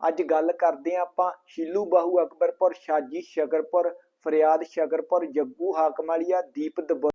ਅੱਜ ਗੱਲ ਕਰਦੇ ਹਾਂ ਆਪਾਂ ਸ਼ੀਲੂ ਬਾਹੂ ਅਕਬਰਪੁਰ, ਸ਼ਾਜੀ ਸ਼ਕਰਪੁਰ ਫਰਿਆਦ ਸ਼ਗਰਪੁਰ, ਜੱਗੂ ਹਾਕਮਾਲੀਆ, ਦੀਪ ਦਬ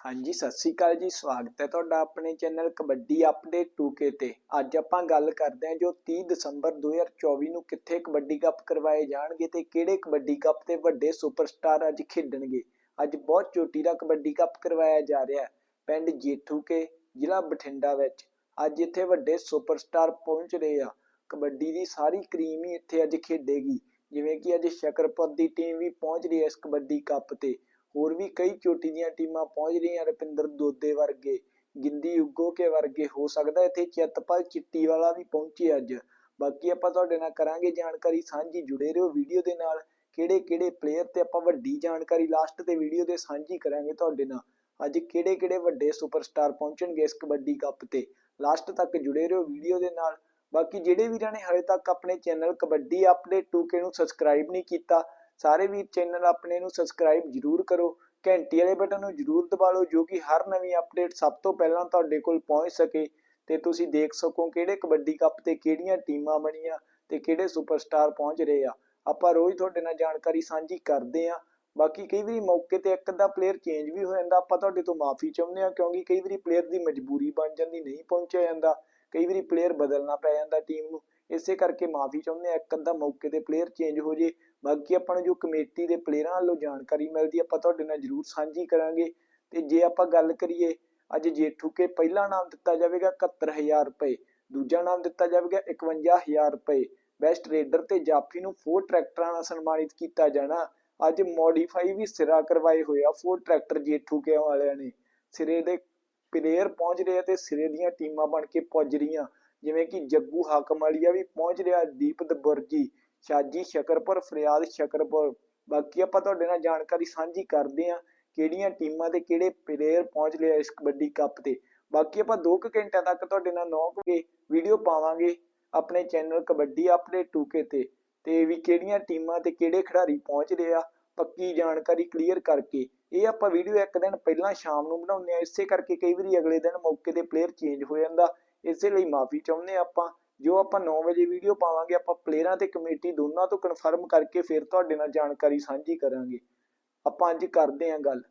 ਹਾਂਜੀ, ਸਤਿ ਸ੍ਰੀ ਅਕਾਲ ਜੀ, ਸਵਾਗਤ ਹੈ ਤੁਹਾਡਾ ਆਪਣੇ ਚੈਨਲ ਕਬੱਡੀ ਅਪਡੇਟ 2K ਤੇ। ਅੱਜ ਆਪਾਂ ਗੱਲ ਕਰਦੇ ਹਾਂ ਜੋ 30 ਦਸੰਬਰ 2024 ਨੂੰ ਕਿੱਥੇ ਕਬੱਡੀ ਕੱਪ ਕਰਵਾਏ ਜਾਣਗੇ ਤੇ ਕਿਹੜੇ ਕਬੱਡੀ ਕੱਪ ਤੇ ਵੱਡੇ ਸੁਪਰਸਟਾਰ ਅੱਜ ਖੇਡਣਗੇ। ਅੱਜ ਬਹੁਤ ਚੋਟੀ ਦਾ ਕਬੱਡੀ ਕੱਪ ਕਰਵਾਇਆ ਜਾ ਰਿਹਾ ਹੈ, ਪਿੰਡ ਜੇਠੂਕੇ, ਜ਼ਿਲ੍ਹਾ ਬਠਿੰਡਾ ਵਿੱਚ। ਅੱਜ ਇੱਥੇ ਵੱਡੇ ਸੁਪਰਸਟਾਰ ਪਹੁੰਚ ਰਹੇ ਆ। ਕਬੱਡੀ ਦੀ ਸਾਰੀ ਕਰੀਮ ਹੀ ਇੱਥੇ ਅੱਜ ਖੇਡੇਗੀ। ਜਿਵੇਂ ਕਿ ਅੱਜ ਸ਼ਕਰਪੁਰ ਦੀ ਟੀਮ ਵੀ ਪਹੁੰਚ ਰਹੀ ਹੈ ਇਸ ਕਬੱਡੀ ਕੱਪ ਤੇ। ਹੋਰ ਵੀ ਕਈ ਚੋਟੀ ਦੀਆਂ ਟੀਮਾਂ ਪਹੁੰਚ ਰਹੀਆਂ ਰੁਪਿੰਦਰ ਦੋਦੇ ਵਰਗੇ, ਗਿੰਦੀ ਉਗੋ ਕੇ ਵਰਗੇ, ਹੋ ਸਕਦਾ ਇੱਥੇ ਚਿੱਤਪਾਲ ਚਿੱਟੀ ਵਾਲਾ ਵੀ ਪਹੁੰਚੇ ਅੱਜ। ਬਾਕੀ ਆਪਾਂ ਤੁਹਾਡੇ ਨਾਲ ਕਰਾਂਗੇ ਜਾਣਕਾਰੀ, ਸਾਂਝੀ ਜੁੜੇ ਰਹੋ ਵੀਡੀਓ ਦੇ ਨਾਲ। ਕਿਹੜੇ ਕਿਹੜੇ ਪਲੇਅਰ ਤੇ ਆਪਾਂ ਵੱਡੀ ਜਾਣਕਾਰੀ ਲਾਸਟ ਤੇ ਵੀਡੀਓ ਦੇ ਸਾਂਝੀ ਕਰਾਂਗੇ ਤੁਹਾਡੇ ਨਾਲ। ਅੱਜ ਕਿਹੜੇ ਕਿਹੜੇ ਵੱਡੇ ਸੁਪਰਸਟਾਰ ਪਹੁੰਚਣਗੇ ਇਸ ਕਬੱਡੀ ਕੱਪ ਤੇ। ਲਾਸਟ ਤੱਕ ਜੁੜੇ ਰਹੋ ਵੀਡੀਓ ਦੇ ਨਾਲ। ਬਾਕੀ ਜਿਹੜੇ ਵੀਰਾਂ ਨੇ ਹਲੇ ਤੱਕ ਆਪਣੇ ਚੈਨਲ ਕਬੱਡੀ ਅਪਡੇਟ 2K ਨੂੰ ਸਬਸਕ੍ਰਾਈਬ ਨਹੀਂ ਕੀਤਾ, ਸਾਰੇ ਵੀਰ ਚੈਨਲ ਆਪਣੇ ਨੂੰ ਸਬਸਕ੍ਰਾਈਬ ਜਰੂਰ ਕਰੋ, ਘੰਟੀ ਵਾਲੇ ਬਟਨ ਨੂੰ ਜਰੂਰ ਦਬਾ ਲਓ ਜੋ ਕਿ ਹਰ ਨਵੀਂ ਅਪਡੇਟ ਸਭ ਤੋਂ ਪਹਿਲਾਂ ਤੁਹਾਡੇ ਕੋਲ ਪਹੁੰਚ ਸਕੇ ਤੇ ਤੁਸੀਂ ਦੇਖ ਸਕੋ ਕਿਹੜੇ ਕਬੱਡੀ ਕੱਪ ਤੇ ਕਿਹੜੀਆਂ ਟੀਮਾਂ ਬਣੀਆਂ ਤੇ ਕਿਹੜੇ ਸੁਪਰਸਟਾਰ ਪਹੁੰਚ ਰਹੇ ਆ। ਆਪਾਂ ਰੋਜ਼ ਤੁਹਾਡੇ ਨਾਲ ਜਾਣਕਾਰੀ ਸਾਂਝੀ ਕਰਦੇ ਆ ਬਾਕੀ ਕਈ ਵਾਰੀ ਮੌਕੇ ਤੇ ਇੱਕ ਅੱਧਾ ਪਲੇਅਰ ਚੇਂਜ ਵੀ ਹੋ ਜਾਂਦਾ, ਆਪਾਂ ਤੁਹਾਡੇ ਤੋਂ ਮਾਫੀ ਚਾਹੁੰਦੇ ਆ ਕਿਉਂਕਿ ਕਈ ਵਾਰੀ ਪਲੇਅਰ ਦੀ ਮਜਬੂਰੀ ਬਣ ਜਾਂਦੀ, ਨਹੀਂ ਪਹੁੰਚਿਆ ਜਾਂਦਾ। ਕਈ ਵਾਰੀ ਪਲੇਅਰ ਬਦਲਣਾ ਪੈ ਜਾਂਦਾ ਟੀਮ ਨੂੰ, ਇਸੇ ਕਰਕੇ ਮਾਫੀ ਚਾਹੁੰਦੇ ਆ ਇੱਕ ਅੱਧਾ ਮੌਕੇ ਤੇ ਪਲੇਅਰ ਚੇਂਜ ਹੋ ਜੇ। ਬਾਕੀ ਆਪਾਂ ਨੂੰ ਜੋ ਕਮੇਟੀ ਦੇ ਪਲੇਅਰਾਂ ਵੱਲੋਂ ਜਾਣਕਾਰੀ ਮਿਲਦੀ, ਆਪਾਂ ਤੁਹਾਡੇ ਨਾਲ ਜਰੂਰ ਸਾਂਝੀ ਕਰਾਂਗੇ। ਤੇ ਜੇ ਆਪਾਂ ਗੱਲ ਕਰੀਏ, ਅੱਜ ਜੇਠੂ ਕੇ ਪਹਿਲਾ ਨਾਮ ਦਿੱਤਾ ਜਾਵੇਗਾ 71000 ਰੁਪਏ, ਦੂਜਾ ਨਾਮ ਦਿੱਤਾ ਜਾਵੇਗਾ 51000 ਰੁਪਏ। ਬੈਸਟ ਰੇਡਰ ਤੇ ਜਾਫੀ ਨੂੰ ਫੋਰ ਟਰੈਕਟਰਾਂ ਨਾਲ ਸਨਮਾਨਿਤ ਕੀਤਾ ਜਾਣਾ। ਅੱਜ ਮੋਡੀਫਾਈ ਵੀ ਸਿਰਾ ਕਰਵਾਏ ਹੋਏ ਆ ਫੋਰ ਟਰੈਕਟਰ ਜੇਠੂ ਕੇ ਵਾਲਿਆਂ ਨੇ। ਸਿਰੇ ਦੇ ਪਲੇਅਰ ਪਹੁੰਚ ਰਹੇ ਆ ਤੇ ਸਿਰੇ ਦੀਆਂ ਟੀਮਾਂ ਬਣ ਕੇ ਪੁੱਜ ਰਹੀਆਂ। ਜਿਵੇਂ ਕਿ ਜੱਗੂ ਹਾਕਮ ਵਾਲੀਆ ਵੀ ਪਹੁੰਚ ਰਿਹਾ ਦੀਪ ਦਬਰਜੀ ਸ਼ਾਜੀ ਸ਼ਕਰਪੁਰ, ਫਰਿਆਦ ਸ਼ਕਰਪੁਰ। ਬਾਕੀ ਆਪਾਂ ਤੁਹਾਡੇ ਨਾਲ ਜਾਣਕਾਰੀ ਸਾਂਝੀ ਕਰਦੇ ਆ ਕਿਹੜੀਆਂ ਟੀਮਾਂ ਤੇ ਕਿਹੜੇ ਪਲੇਅਰ ਪਹੁੰਚ ਲਿਆ ਇਸ ਕਬੱਡੀ ਕੱਪ ਤੇ। ਬਾਕੀ ਆਪਾਂ 2 ਘੰਟਿਆਂ ਤੱਕ ਤੁਹਾਡੇ ਨਾਲ 9 ਕੇ ਵੀਡੀਓ ਪਾਵਾਂਗੇ ਆਪਣੇ ਚੈਨਲ ਕਬੱਡੀ ਅਪਡੇਟ 2K ਤੇ। ਤੇ ਵੀ ਕਿਹੜੀਆਂ ਟੀਮਾਂ ਤੇ ਕਿਹੜੇ ਖਿਡਾਰੀ ਪਹੁੰਚ ਰਹੇ ਆ, ਪੱਕੀ ਜਾਣਕਾਰੀ ਕਲੀਅਰ ਕਰਕੇ। ਇਹ ਆਪਾਂ ਵੀਡੀਓ ਇੱਕ ਦਿਨ ਪਹਿਲਾਂ ਸ਼ਾਮ ਨੂੰ ਬਣਾਉਂਦੇ ਆ ਇਸੇ ਕਰਕੇ ਕਈ ਵਾਰੀ ਅਗਲੇ ਦਿਨ ਮੌਕੇ ਦੇ ਪਲੇਅਰ ਚੇਂਜ ਹੋ ਜਾਂਦਾ। ਇਸੇ ਲਈ ਮਾਫੀ ਚਾਹੁੰਦੇ ਆ ਆਪਾਂ। ਜੋ ਆਪਾਂ 9 ਵਜੇ ਵੀਡੀਓ ਪਾਵਾਂਗੇ, ਆਪਾਂ ਪਲੇਅਰਾਂ ਤੇ ਕਮੇਟੀ ਦੋਨਾਂ ਤੋਂ ਕਨਫਰਮ ਕਰਕੇ ਫਿਰ ਤੁਹਾਡੇ ਨਾਲ ਜਾਣਕਾਰੀ ਸਾਂਝੀ ਕਰਾਂਗੇ। ਆਪਾਂ ਅੱਜ ਕਰਦੇ ਆਂ ਗੱਲ।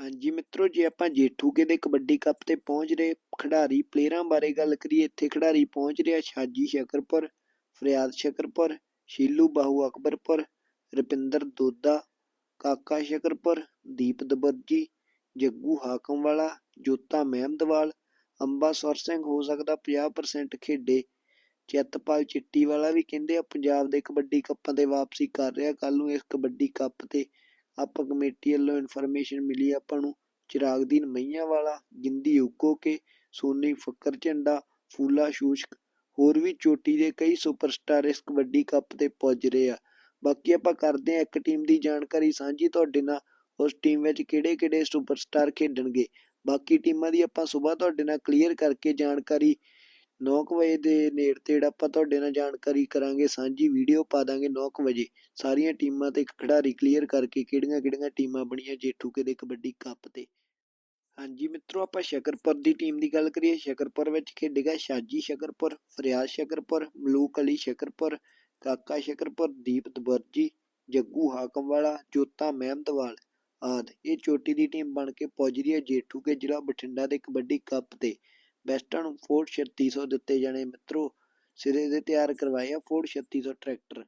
ਹਾਂਜੀ ਮਿੱਤਰੋ, ਜੇ ਆਪਾਂ ਜੇਠੂਕੇ ਦੇ ਕਬੱਡੀ ਕੱਪ ਤੇ ਪਹੁੰਚ ਰਹੇ ਖਿਡਾਰੀ ਪਲੇਅਰਾਂ ਬਾਰੇ ਗੱਲ ਕਰੀਏ, ਇੱਥੇ ਖਿਡਾਰੀ ਪਹੁੰਚ ਰਿਹਾ ਸ਼ਾਜੀ ਸ਼ਕਰਪੁਰ ਫਰਿਆਦ ਸ਼ਕਰਪੁਰ ਸ਼ੀਲੂ ਬਾਹੂ ਅਕਬਰਪੁਰ, ਰਪਿੰਦਰ ਦੋਦਾ ਕਾਕਾ ਸ਼ਕਰਪੁਰ, ਦੀਪ ਦਬਰਜੀ, ਜੱਗੂ ਹਾਕਮ ਵਾਲਾ ਜੋਤਾ ਮਹਿਮਦਵਾਲ ਅੰਬਾ ਸੁਰ ਸਿੰਘ ਹੋ ਸਕਦਾ 50% ਖੇਡੇ। ਚਿੱਤਪਾਲ ਚਿੱਟੀ ਵਾਲਾ ਵੀ ਕਹਿੰਦੇ ਆ, ਪੰਜਾਬ ਦੇ ਕਬੱਡੀ ਕੱਪਾਂ ਤੇ ਵਾਪਸੀ ਕਰ ਰਿਹਾ ਕੱਲ ਨੂੰ ਇਸ ਕਬੱਡੀ ਕੱਪ ਤੇ ਆਪਾਂ ਕਮੇਟੀ ਵੱਲੋਂ ਇਨਫੋਰਮੇਸ਼ਨ ਮਿਲੀ ਆਪਾਂ ਨੂੰ, ਚਿਰਾਗਦੀਨ ਮਈਆਂ ਵਾਲਾ ਗਿੰਦੀ ਉਕੋ ਕੇ ਸੋਨੀ ਫੱਕਰ ਝੰਡਾ ਫੂਲਾ ਸ਼ੂਸ਼ਕ, ਹੋਰ ਵੀ ਚੋਟੀ ਦੇ ਕਈ ਸੁਪਰਸਟਾਰ ਇਸ ਕਬੱਡੀ ਕੱਪ ਤੇ ਪੁੱਜ ਰਹੇ ਆ। ਬਾਕੀ ਆਪਾਂ ਕਰਦੇ ਆ ਇੱਕ ਟੀਮ ਦੀ ਜਾਣਕਾਰੀ ਸਾਂਝੀ ਤੁਹਾਡੇ ਨਾਲ, ਉਸ ਟੀਮ ਵਿੱਚ ਕਿਹੜੇ ਕਿਹੜੇ ਸੁਪਰਸਟਾਰ ਖੇਡਣਗੇ। ਬਾਕੀ ਟੀਮਾਂ ਦੀ ਆਪਾਂ ਸਵੇਰ ਤੁਹਾਡੇ ਨਾਲ ਕਲੀਅਰ ਕਰਕੇ ਜਾਣਕਾਰੀ 9 ਵਜੇ ਦੇ ਨੇੜੇ ਤੇੜ ਆਪਾਂ ਤੁਹਾਡੇ ਨਾਲ ਜਾਣਕਾਰੀ ਕਰਾਂਗੇ, ਸਾਂਝੀ ਵੀਡੀਓ ਪਾ ਦਾਂਗੇ 9 ਵਜੇ। ਸਾਰੀਆਂ ਟੀਮਾਂ ਤੇ ਖਿਡਾਰੀ ਕਲੀਅਰ ਕਰਕੇ ਕਿਹੜੀਆਂ ਕਿਹੜੀਆਂ ਟੀਮਾਂ ਬਣੀਆਂ ਜੇਠੂਕੇ ਦੇ ਕਬੱਡੀ ਕੱਪ ਤੇ। ਹਾਂਜੀ ਮਿੱਤਰੋ, ਆਪਾਂ ਸ਼ਕਰਪੁਰ ਦੀ ਟੀਮ ਦੀ ਗੱਲ ਕਰੀਏ। ਸ਼ਕਰਪੁਰ ਵਿੱਚ ਖੇਡੇਗਾ ਸ਼ਾਜੀ ਸ਼ਕਰਪੁਰ, ਫਰਿਆਜ਼ ਸ਼ਕਰਪੁਰ, ਮਲੂਕ ਅਲੀ ਸ਼ਕਰਪੁਰ ਕਾਕਾ ਸ਼ਕਰਪੁਰ ਦੀਪ ਦਬਰਜੀ ਜੱਗੂ ਹਾਕਮਵਾਲਾ ਜੋਤਾ ਮਹਿਮਦਵਾਲ ਆਦਿ। ਇਹ ਚੋਟੀ ਦੀ ਟੀਮ ਬਣ ਕੇ ਪਹੁੰਚਦੀ ਰਹੀ ਹੈ ਜੇਠੂਕੇ ਜ਼ਿਲ੍ਹਾ ਬਠਿੰਡਾ ਦੇ ਕਬੱਡੀ ਕੱਪ ਤੇ। ਬੈਸਟਾਂ ਨੂੰ ਫੋਰਡ 3600 ਦਿੱਤੇ ਜਾਣੇ। ਮਿੱਤਰੋ, ਸਿਰੇ ਦੇ ਤਿਆਰ ਕਰਵਾਏ ਆ ਫੋਰਡ 3600 ਟਰੈਕਟਰ।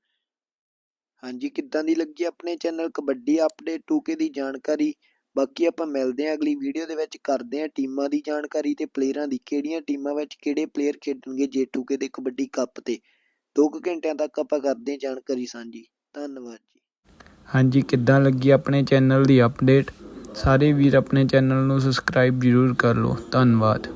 ਹਾਂਜੀ, ਕਿੱਦਾਂ ਦੀ ਲੱਗੀ ਆਪਣੇ ਚੈਨਲ ਕਬੱਡੀ ਅਪਡੇਟ? 2K ਦੀ ਜਾਣਕਾਰੀ। ਬਾਕੀ ਆਪਾਂ ਮਿਲਦੇ ਹਾਂ ਅਗਲੀ ਵੀਡੀਓ ਦੇ ਵਿੱਚ। ਕਰਦੇ ਹਾਂ ਟੀਮਾਂ ਦੀ ਜਾਣਕਾਰੀ ਤੇ ਪਲੇਅਰਾਂ ਦੀ। ਕਿਹੜੀਆਂ ਟੀਮਾਂ ਵਿੱਚ ਕਿਹੜੇ ਪਲੇਅਰ ਖੇਡਣਗੇ J2K ਦੇ ਕਬੱਡੀ ਕੱਪ ਤੇ? 2 ਘੰਟਿਆਂ ਤੱਕ ਆਪਾਂ ਕਰਦੇ ਹਾਂ ਜਾਣਕਾਰੀ ਸਾਂਝੀ। ਧੰਨਵਾਦ ਜੀ। ਹਾਂਜੀ, ਕਿੱਦਾਂ ਲੱਗੀ ਆਪਣੇ ਚੈਨਲ ਦੀ ਅਪਡੇਟ ਸਾਰੇ ਵੀਰ ਆਪਣੇ ਚੈਨਲ ਨੂੰ ਸਬਸਕ੍ਰਾਈਬ ਜ਼ਰੂਰ ਕਰ ਲਓ। ਧੰਨਵਾਦ।